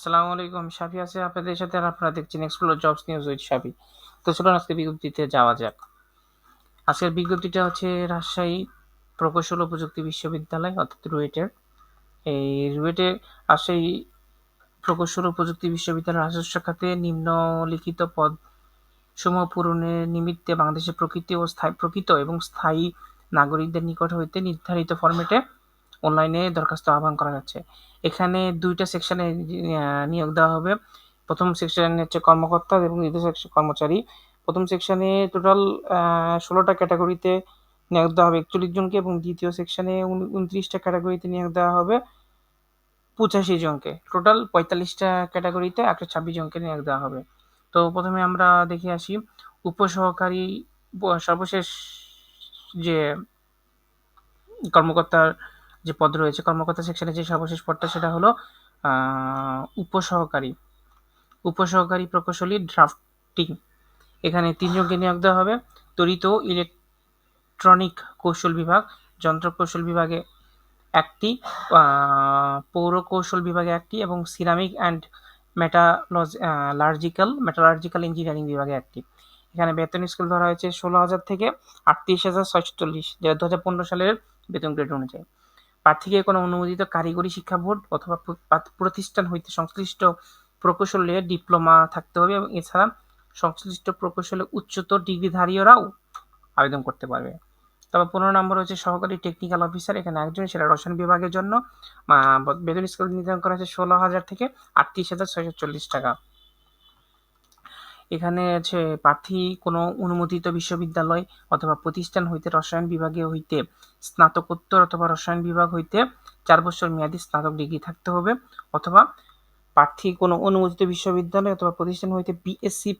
আসসালামু আলাইকুম, শাফি আছি আপনাদের সাথে আর আপনারা দেখছেন explore jobs news with Shafi. তো চলুন আজকে বিজ্ঞপ্তিতে যাওয়া যাক। আজকের বিজ্ঞপ্তিটা হচ্ছে রাজশাহী প্রকৌশল ও প্রযুক্তি বিশ্ববিদ্যালয়, অর্থাৎ রুয়েটের এই রুয়েটে রাজশাহী প্রকৌশল ও প্রযুক্তি বিশ্ববিদ্যালয়ের রাজস্ব খাতে নিম্নলিখিত পদ সমূহ পূরণের নিমিত্তে বাংলাদেশের প্রকৃতি ও স্থায়ী প্রকৃত এবং স্থায়ী নাগরিকদের নিকট হইতে নির্ধারিত ফরম্যাটে অনলাইনে দরখাস্ত আহ্বান করা যাচ্ছে। এখানে দুইটা সেকশনে নিয়োগ দেওয়া হবে। প্রথম সেকশন হচ্ছে কর্মকর্তা এবং দ্বিতীয় সেকশন কর্মচারী। প্রথম সেকশনে টোটাল ষোলোটা ক্যাটাগরিতে নিয়োগ দেওয়া হবে। একচল্লিশ জনকে এবং দ্বিতীয় সেকশনে উনত্রিশটা ক্যাটাগরিতে নিয়োগ দেওয়া হবে। পঁচাশি জনকে। টোটাল পঁয়তাল্লিশটা ক্যাটাগরিতে একশো ছাব্বিশ জনকে নিয়োগ দেওয়া হবে। তো প্রথমে আমরা দেখে আসি, উপসহকারী সর্বশেষ যে কর্মকর্তার যে পদ রয়েছে, কর্মকর্তা সেকশনে যে সর্বশেষ পদটা, সেটা হলো উপসহকারী। উপসহকারী প্রকৌশলী ড্রাফটিং এখানে তিনজনকে নিয়োগ দেওয়া হবে। তড়িৎ ইলেকট্রনিক কৌশল বিভাগ, যন্ত্র কৌশল বিভাগে একটি পৌর কৌশল বিভাগে একটি এবং ceramic and metallurgical metallurgical engineering বিভাগে একটি। এখানে বেতন স্কেল ধরা হয়েছে ষোলো হাজার থেকে আটত্রিশ হাজার ছয়শো চল্লিশ দু হাজার পনেরো সালের বেতন গ্রেড অনুযায়ী। প্রার্থীকে কোনো অনুমোদিত কারিগরি শিক্ষা বোর্ড অথবা প্রতিষ্ঠান হইতে সংশ্লিষ্ট প্রকৌশলে ডিপ্লোমা থাকতে হবে এবং এছাড়া সংশ্লিষ্ট প্রকৌশলে উচ্চতর ডিগ্রিধারীরাও আবেদন করতে পারবে। তবে পনেরো নম্বর হচ্ছে সহকারী টেকনিক্যাল অফিসার এখানে একজন, সেটা রসায়ন বিভাগের জন্য। বেতন স্কেল নির্ধারণ করা হয়েছে ষোলো হাজার থেকে আটত্রিশ হাজার ছয়শো চল্লিশ টাকা। এখানে আছে প্রার্থী কোনো অনুমোদিত বিশ্ববিদ্যালয় অথবা প্রতিষ্ঠান হইতে রসায়ন বিভাগে হইতে স্নাতকোত্তর অথবা রসায়ন বিভাগ হইতে চার বছর মেয়াদী স্নাতক ডিগ্রি থাকতে হবে, অথবা প্রার্থী কোনো অনুমোদিত বিশ্ববিদ্যালয় অথবা প্রতিষ্ঠান হইতে বিএসসি